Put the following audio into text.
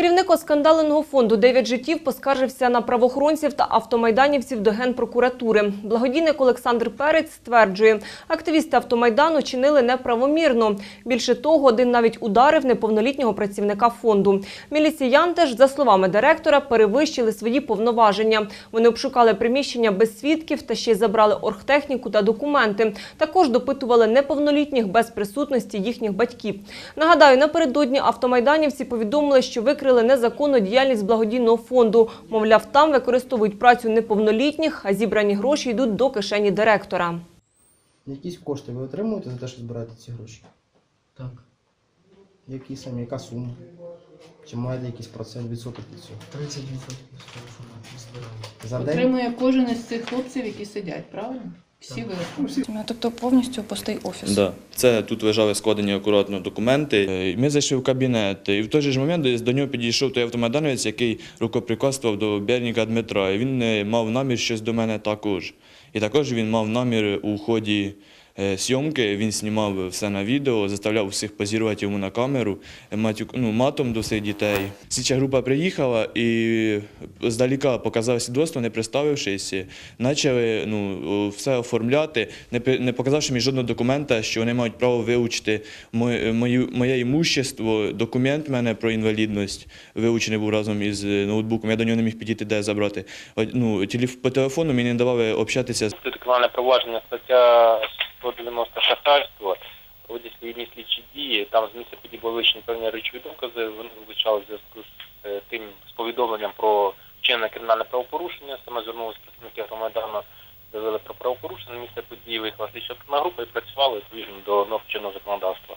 Керівник оскандаленого фонду «Дев'ять життів» поскаржився на правоохоронців та автомайданівців до Генпрокуратури. Благодійник Олександр Перець стверджує, активісти автомайдану чинили неправомірно. Більше того, один навіть ударив неповнолітнього працівника фонду. Міліціян теж, за словами директора, перевищили свої повноваження. Вони обшукали приміщення без свідків та ще й забрали оргтехніку та документи. Також допитували неповнолітніх без присутності їхніх батьків. Нагадаю, напередодні автомайданівці повідомили, що викрили незаконну діяльність благодійного фонду. Мовляв, там використовують працю неповнолітніх, а зібрані гроші йдуть до кишені директора. Якісь кошти ви отримуєте за те, що збираєте ці гроші? Так. Які самі, яка сума? Чи маєте якийсь процент відсоток від цього? 30% з того, що ми збирали. За день? Отримує кожен із цих хлопців, які сидять, правильно? Всі ви. Тобто повністю пустий офіс. Да. Це тут лежали складені акуратно документи. Е, Ми зайшли в кабінет, і в той же ж момент до нього підійшов той автомайданець, який рукоприкладствував до Берніка Дмитра. І він е, мав намір щось до мене також. І також він мав намір у ході зйомки, він знімав все на відео, заставляв всіх позірувати йому на камеру, е, матюк, ну, матом до всіх дітей. Слідча група приїхала і здаліка показав свідоцтво, не представившись, почали ну, все оформляти, не, показавши мені жодного документа, що вони мають право вилучити моє, моє, моє імущество, документ в мене про інвалідність вилучений був разом із е, ноутбуком. Я до нього не міг підійти, де забрати. Ну, по телефону мені не давали общатися Тут кримінальне провадження стаття Там з місця події вилучені певні речові докази. Вони вилучали в зв'язку з е, тим з повідомленням про вчинене кримінальне правопорушення. Саме звернулися представники громадян, заявили про правопорушення. Місце події виїхала слідча група і працювали відповідно до норм чинного законодавства.